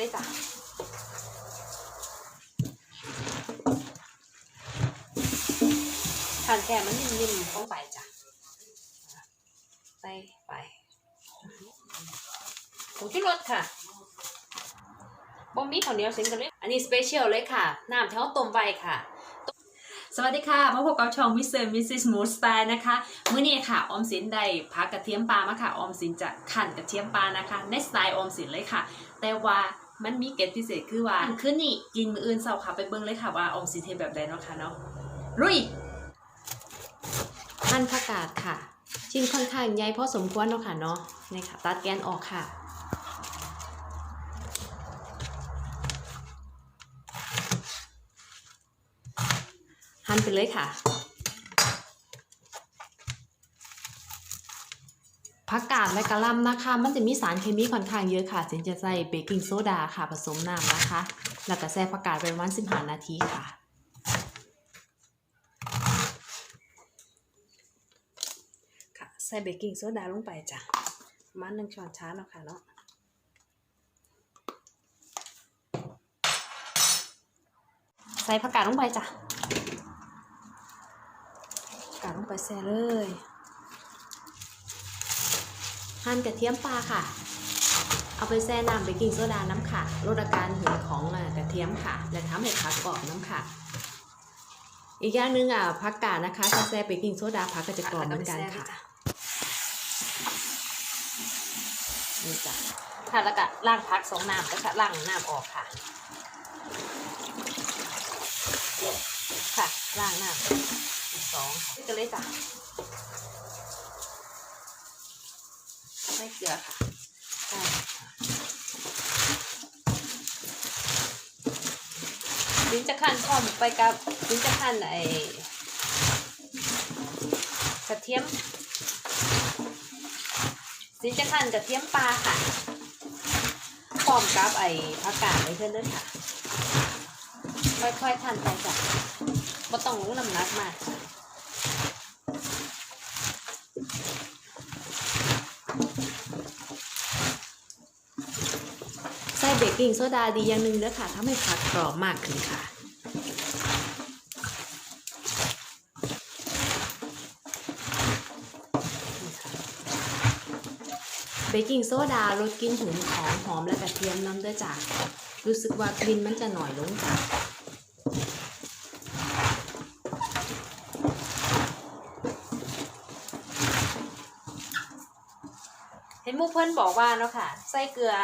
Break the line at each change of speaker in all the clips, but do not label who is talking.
เลยจ้ะขันแค่มันนิ่มๆต้องไปจ้ะใส่ไปผงชูรสค่ะบ่มีข้าวเหนียวเส้นกันเลยอันนี้สเปเชียลเลยค่ะ น้ำที่าต้มไว้ค่ะสวัสดีค่ะมาพบกับช่องมิสเตอร์มิสซิสมูสไตล์นะคะมื้อนี้ค่ะออมสินได้พักกระเทียมปลามาค่ะออมสินจะขั่นกระเทียมปลานะคะในสไตล์ออมสินเลยค่ะ แต่ว่า มันมีเกร็ดพิเศษคือว่าคืนนี้กินมื้ออื่นเช้าค่ะไปเบิ่งเลยค่ะว่าออมสินเฮ็ดแบบใดเนาะค่ะเนาะลุยหั่นผักกาดค่ะ ชิ้นค่อนข้างใหญ่พอสมควรเนาะค่ะเนาะนี่ค่ะ ตัดแกนออกค่ะหั่นไปเลยค่ะ ผักกาดและกะหล่ำนะคะ มันจะมีสารเคมีค่อนข้างเยอะค่ะจึงจะใส่เบกกิ้งโซดาค่ะผสมน้ำนะคะ แล้วก็แช่ผักกาดไปประมาณ15นาทีค่ะ ค่ะใส่เบกกิ้งโซดาลงไปจ้ะมาณหนึ่งช้อนชาเนาะค่ะเนาะใส่ผักกาดลงไปจ้ะกาดลงไปแซ่เลย หั่นกระเทียมปลาค่ะ เอาไปแช่น้ำเบกกิ้งโซดาน้ำค่ะ ลดอาการเหือดของอ่ากระเทียมค่ะ และทำให้ผักกรอบน้ำค่ะ อีกอย่างหนึงอะผักกาดนะคะถ้าแช่เบกกิ้งโซดาผักก็จะกรอบเหมือนกันค่ะนี่จ้ะค่ะแล้วก็ล้างผักสองน้ำแล้วก็ล้างน้ำออกค่ะ ค่ะล้างน้ำอีกสองค่ะก็เลยจ้ะ ไม่เกลือค่ะใช่ดินจะขั้นพร้อมไปกับดิ้นจะขั้นไอกระเทียมดิ้นจะขั้นกระเทียมปลาค่ะพร้อมกับไอ้ผักกาดไว้เพื่อนด้วยค่ะ ค่อยๆขั้นไปจ้ะบ่ต้องรู้น้ำหนักมากจ้ะใส่เบ กิ้งโซดาดีอย่างหนึ่งเด้อค่ะทำให้ผักกรอบมากขึ้นค่ะเบกกิ้งโซดาลดกลิ่นหืนของหอมและกระเทียมน้ำด้อจ้ะรู้สึกว่ากลิ่นมันจะหน่อยลงจ้ะเห็นมูเพิ่นบอกว่าเนาะค่ะไส้เกลือ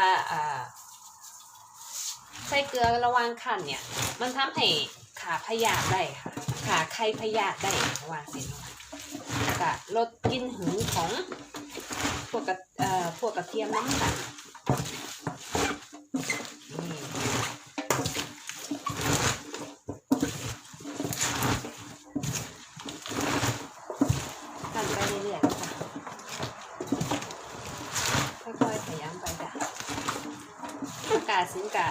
อ่าไส้เกลือระวางขันเนี่ย มันทำให้ขาพยาธิได้ค่ะ ขาไข้พยาธิได้ระว่าสิเนาะแล้ก็ลดกลิ่นหืนของพวกกระเอ่อพวกกระเทียมน้ำค่ะนี่กันไปเรื่อยๆค่ะค่อยๆพยายามไปจ้ะกาสินกา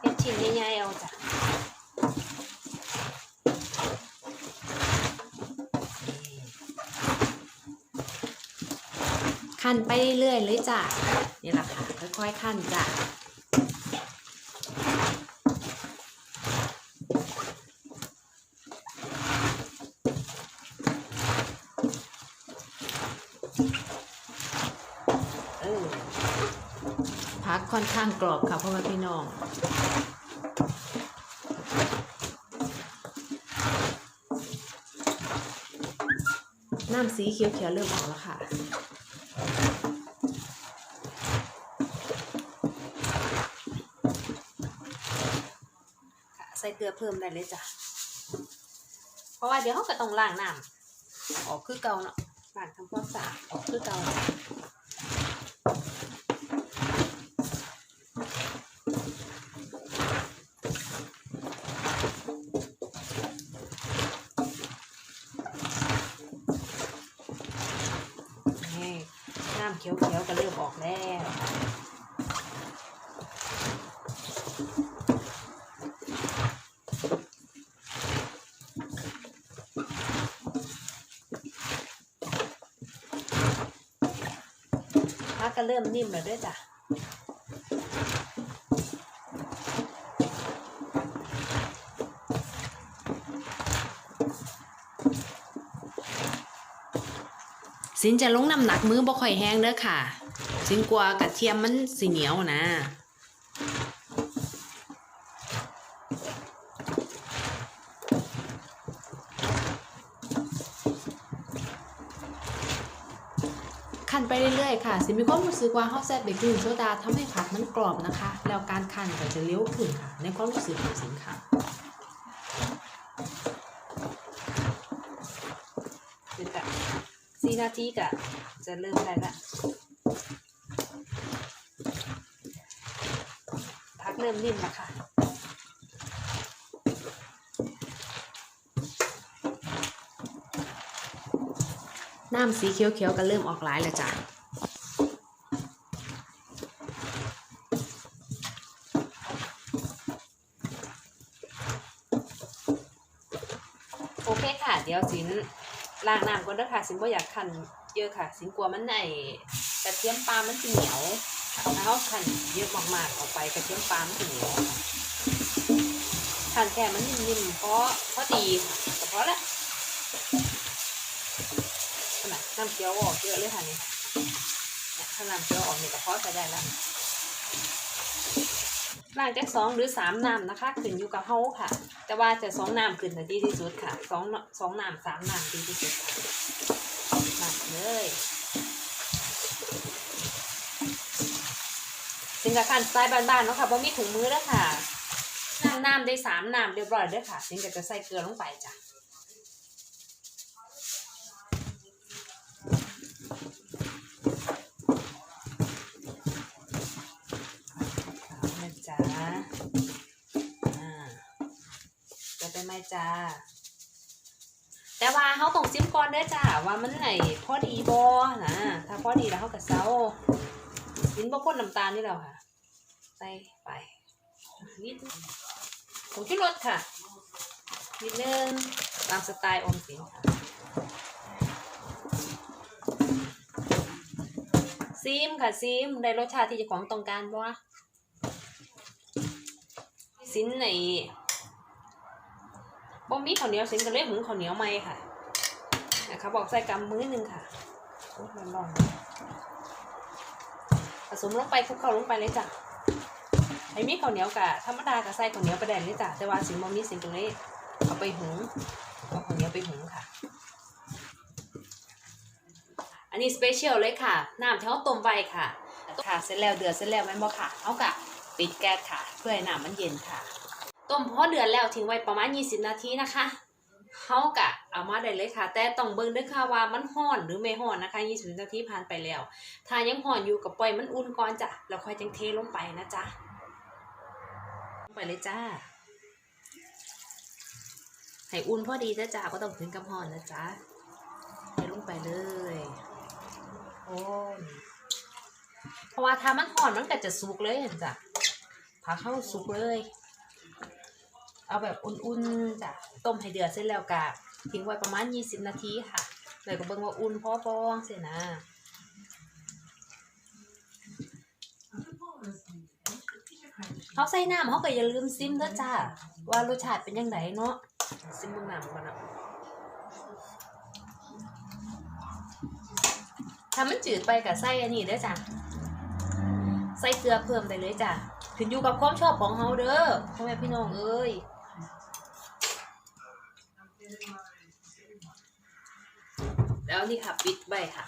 เฮ็ดชิ้นใหญ่ๆเอาจ้ะ ขั้นไปเรื่อยๆเลยจ้ะนี่แหละค่ะ ค่อยๆขั้นจ้ะพักค่อนข้างกรอบค่ะพ่อแม่พี่น้องน้ำสีเขียวๆเริ่มออกแล้วค่ะ ใส่เกลือเพิ่มได้เลยจ้ะ เพราะว่าเดี๋ยวเขาก็ต้องล้างน้ำออกคือเก่าเนาะล้างทำความสะอาดออกคือเก่านี่น้ำเขียวๆก็เริ่มออกแล้ว พักก็เริ่มนิ่มแล้วด้วยจ้ะสินจะลงน้ำหนักมือบ่ค่อยแห้งเด้อค่ะ สินกลัวกระเทียมมันสีเหนียวนะ เรื่อยๆค่ะ สิมีความรู้สึกว่าข้าวแซ่บเบกกิ้งโซดาทำให้ผักมันกรอบนะคะ แล้วการคั่นก็จะเลี้ยวขึ้นค่ะ ในความรู้สึกของสินค่ะเดี๋ยวกะสี่นาทีกะจะเริ่มได้ละพักเริ่มนิ่มแล้วค่ะ น้ำสีเขียวๆก็เริ่มออกหลายแล้วจ้ะโอเคค่ะ เดี๋ยวสินล้างน้ำก่อนเด้อค่ะสินบ่อยากคันเยอะค่ะ สินกลัวมันในกระเทียมปลามันสิเหนียวถ้าเขาคันเยอะมากๆออกไปกระเทียมปลามันเหนียวคันแค่มันนิ่มๆเพราะเพอดีค่ะแต่พอละขนาด น้ำเคี้ยวออกเยอะเลยค่ะนี่เนี่ยถ้าน้ำเคี้ยวออกเนี่ยก็พอจะได้แล้วล้างจากสองหรือสามน้ำนะคะขึ้นอยู่กับเฮาค่ะ แต่ว่าจะสองน้ำขึ้นน่ะดีที่สุดค่ะสองสองน้ำสามน้ำดีที่สุดค่ะมาเลยสิงกับขันสไตล์บ้านๆเนาะค่ะบ่มีถุงมือแล้วค่ะน้ำน้ำได้สามน้ำเรียบร้อยด้อค่ะสิงก็จะใส่เกลือลงไปจ้ะ จะไปไหมจ้า แต่ว่าเขาต้องซิมก่อนเด้อจ้าว่ามันไหนพอดีบ่นะถ้าพอดีแล้วเขาก็เซาสินบ่พ่นน้ำตาลนี่แล้วค่ะใส่ไปนิดผงชูรสค่ะนิดนึงตามสไตล์อมสินค่ะซิมค่ะซิมได้รสชาติที่เจ้าของต้องการบ่วะสินใน บ่มีข้าวเหนียวสินก็เลยหุงข้าวเหนียวใหม่ค่ะนะคะบอกใส่กำมือหนึงค่ะโอ้ร้อนผสมลงไปคลุกเข้าลงไปเลยจ้ะไอ้มีข้าวเหนียวกะธรรมดากะใส่ข้าวเหนียวไปได้เลยจ้ะแต่ว่าสิบ่มีสิ่งตรงนี้เอาไปหุงเอาข้าวเหนียวไปหุงค่ะ อันนี้สเปเชียลเลยค่ะน้ำที่เขาต้มไว้ค่ะค่ะเสร็จแล้วเดือดเสร็จแล้วแม่นบ่ค่ะเอากะปิดแก๊สค่ะ เพื่อให้น้ำมันเย็นค่ะ ต้มพอเดือดแล้วทิ้งไว้ประมาณ 20 นาทีนะคะเขากะเอามาได้เลยค่ะ แต่ต้องเบิ่งด้วยค่ะว่ามันห้อนหรือไม่ห้อนนะคะ20นาทีผ่านไปแล้ว ถ้ายังห้อนอยู่ก็ปล่อยมันอุ่นก่อนจ้ะแล้วค่อยจังเทลงไปนะจ๊ะลงไปเลยจ้าให้อุ่นพอดีจ้าจ้าก็ต้องถึงกับห่อนนะจ๊ะให้ลงไปเลยโอ้ยเพราะว่าถ้ามันห่อนมันก็จะสุกเลยเห็นจ้ะพาเข้าสุกเลย เอาแบบอุ่นๆจ้ะต้มให้เดือดเสร็จแล้วกะทิ้งไว้ประมาณ 20 นาทีค่ะเลยก็เบิ่งว่าอุ่นพอปองเสียนะเขาใส่น้ำเขาก็อย่าลืมซิมเด้อจ้าว่ารสชาติเป็นยังไงเนาะซิมบิ่งน้ำก่อนนะถ้ามันจืดไปกับใส่อันนี้เด้อจ้ะใส่เกลือเพิ่มได้เลยจ้ะขึ้นอยู่กับความชอบของเฮาเด้อพ่อแม่พี่น้องเอ้ย แล้วนี่ค่ะปิดใบค่ะ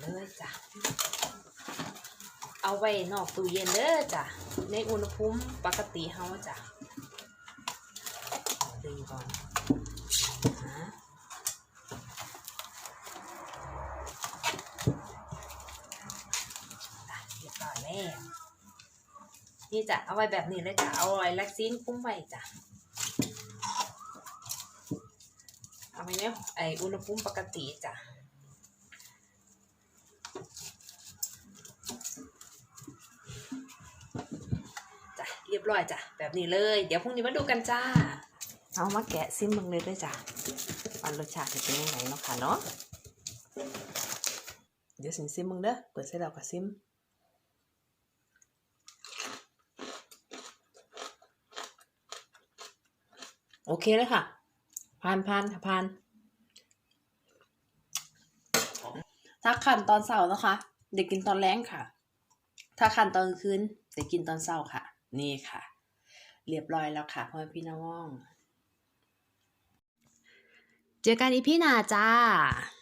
เลยจ้ะเอาไว้นอกตู้เย็นเด้อจ้ะในอุณหภูมิปกติเฮาจ้ะดึงก่อนเรียบร้อยแล้วนี่จ้ะเอาไว้แบบนี้เลยจ้ะเอาไว้แล็กซีนคุ้มไว้จ้ะ เอา ไว้ในไออุณหภูมิปกติจ้ะจ้ะเรียบร้อยจ้ะแบบนี้เลย เดี๋ยวพรุ่งนี้มาดูกันจ้า เอามาแกะซิมมึงเลยด้วยจ้ะว่ารสชาติจะเป็นยังไงเนาะค่ะเนาะเดี๋ยวสิซิมมึงเด้อเปิดเสร็จแล้วก็ซิมโอเคเลยค่ะ ผ่านผ่านผ่านค่ะผ่านถ้าขันตอนเสาร์นะคะ เด็กกินตอนแรงค่ะ ถ้าขันตอนคืนเด็กกินตอนเช้าค่ะ นี่ค่ะ เรียบร้อยแล้วค่ะพ่อแม่พี่น้อง
เจอกันอีพี่หนาจ้า